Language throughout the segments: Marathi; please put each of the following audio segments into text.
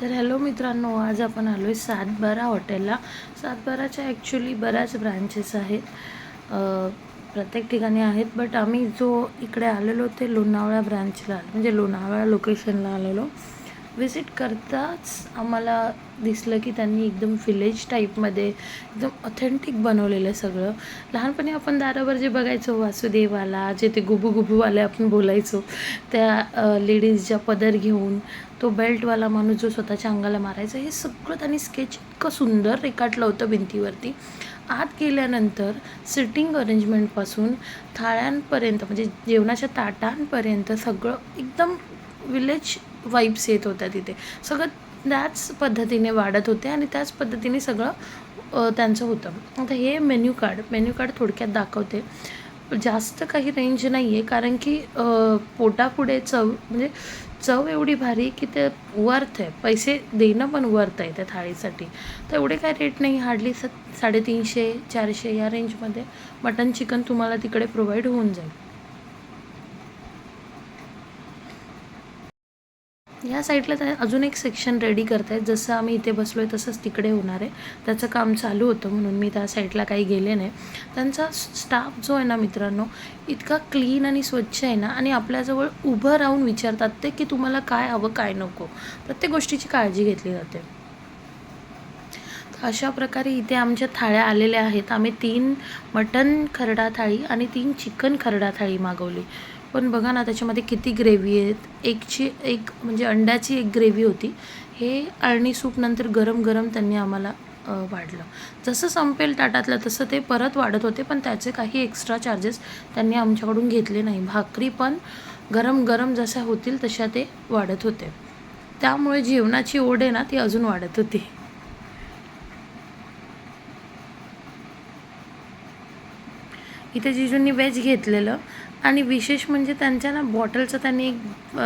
तर हॅलो मित्रांनो आज आपण आलो आहे सातबारा हॉटेलला. सातबाराच्या ॲक्च्युली बऱ्याच ब्रांचेस आहेत. प्रत्येक ठिकाणी आहेत बट आम्ही जो इकडे आलेलो ते लोणावळा ब्रँचला म्हणजे लोणावळा लोकेशनला आलेलो. व्हिजिट करताच आम्हाला दिसलं की त्यांनी एकदम विलेज टाईपमध्ये एकदम ऑथेंटिक बनवलेलं सगळं. लहानपणी आपण दारावर जे बघायचो वासुदेवाला जे ते गुबू गुबूवाले आपण बोलायचो त्या लेडीजच्या पदर घेऊन तो बेल्टवाला माणूस जो स्वतःच्या अंगाला मारायचा हे सगळं त्यांनी स्केच इतकं सुंदर रेखाटलं होतं भिंतीवरती. आत गेल्यानंतर सिटिंग अरेंजमेंटपासून थाळ्यांपर्यंत म्हणजे जेवणाच्या ताटांपर्यंत सगळं एकदम विलेज वाईब्स येत होत्या तिथे. सगळं त्याच पद्धतीने वाढत होते आणि त्याच पद्धतीने सगळं त्यांचं होतं. आता हे मेन्यू कार्ड मेन्यू कार्ड थोडक्यात दाखवते. जास्त काही रेंज नाही आहे कारण की पोटापुढे चव म्हणजे चव एवढी भारी की ते वर्थ आहे. पैसे देणं पण वर्थ आहे त्या थाळीसाठी. तर एवढे काय रेट नाही हार्डली स साडेतीनशे चारशे या रेंजमध्ये मटन चिकन तुम्हाला तिकडे प्रोव्हाइड होऊन जाईल. या साईडला त्या अजून एक सेक्शन रेडी करतायत. जसं आम्ही इथे बसलो आहे तसंच तिकडे होणार आहे. त्याचं काम चालू होतं म्हणून मी त्या साईडला काही गेले नाही. त्यांचा स्टाफ जो आहे ना मित्रांनो इतका क्लीन आणि स्वच्छ आहे ना आणि आपल्याजवळ उभं राहून विचारतात ते की तुम्हाला काय हवं काय नको. प्रत्येक गोष्टीची काळजी घेतली जाते. अशा प्रकारे इथे आमच्या थाळ्या आलेल्या आहेत. आम्ही तीन मटन खरडा थाळी आणि तीन चिकन खरडा थाळी मागवली. पण बघा ना त्याच्यामध्ये किती ग्रेव्ही आहेत. एकची एक म्हणजे अंड्याची एक ग्रेव्ही होती. हे अळणी सूप नंतर गरम गरम त्यांनी आम्हाला वाढलं. जसं संपेल ताटातलं तसं ते परत वाढत होते पण त्याचे काही एक्स्ट्रा चार्जेस त्यांनी आमच्याकडून घेतले नाही. भाकरी पण गरम गरम जशा होतील तशा ते वाढत होते. त्यामुळे जेवणाची ओढ आहे ना ती अजून वाढत होती. इथे जिजूंनी व्हेज घेतलेलं. आणि विशेष म्हणजे त्यांच्या ना बॉटलचं त्यांनी एक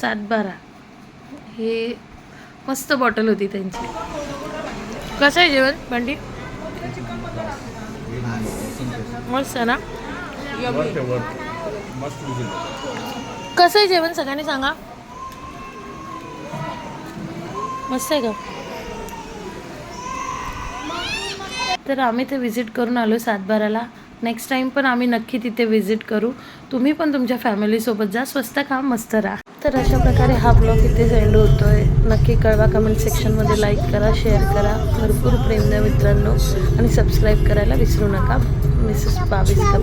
सातबारा. हे मस्त बॉटल होती त्यांची. कसं आहे जेवण बंडी मस्त ना? कसं आहे जेवण सगळ्यांनी सांगा? मस्त आहे का? तर आम्ही ते विजिट करून आलो सातबाराला. नेक्स्ट टाईम पण आम्ही नक्की तिथे व्हिजिट करू. तुम्ही पण तुमच्या फॅमिलीसोबत जा. स्वस्त खा मस्त राहा. तर अशा प्रकारे हा ब्लॉग इथे एंड आहे नक्की कळवा कमेंट सेक्शनमध्ये लाईक करा शेअर करा. भरपूर प्रेम द्या मित्रांनो. आणि सबस्क्राईब करायला विसरू नका. मिसेस बावीस का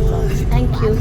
थँक्यू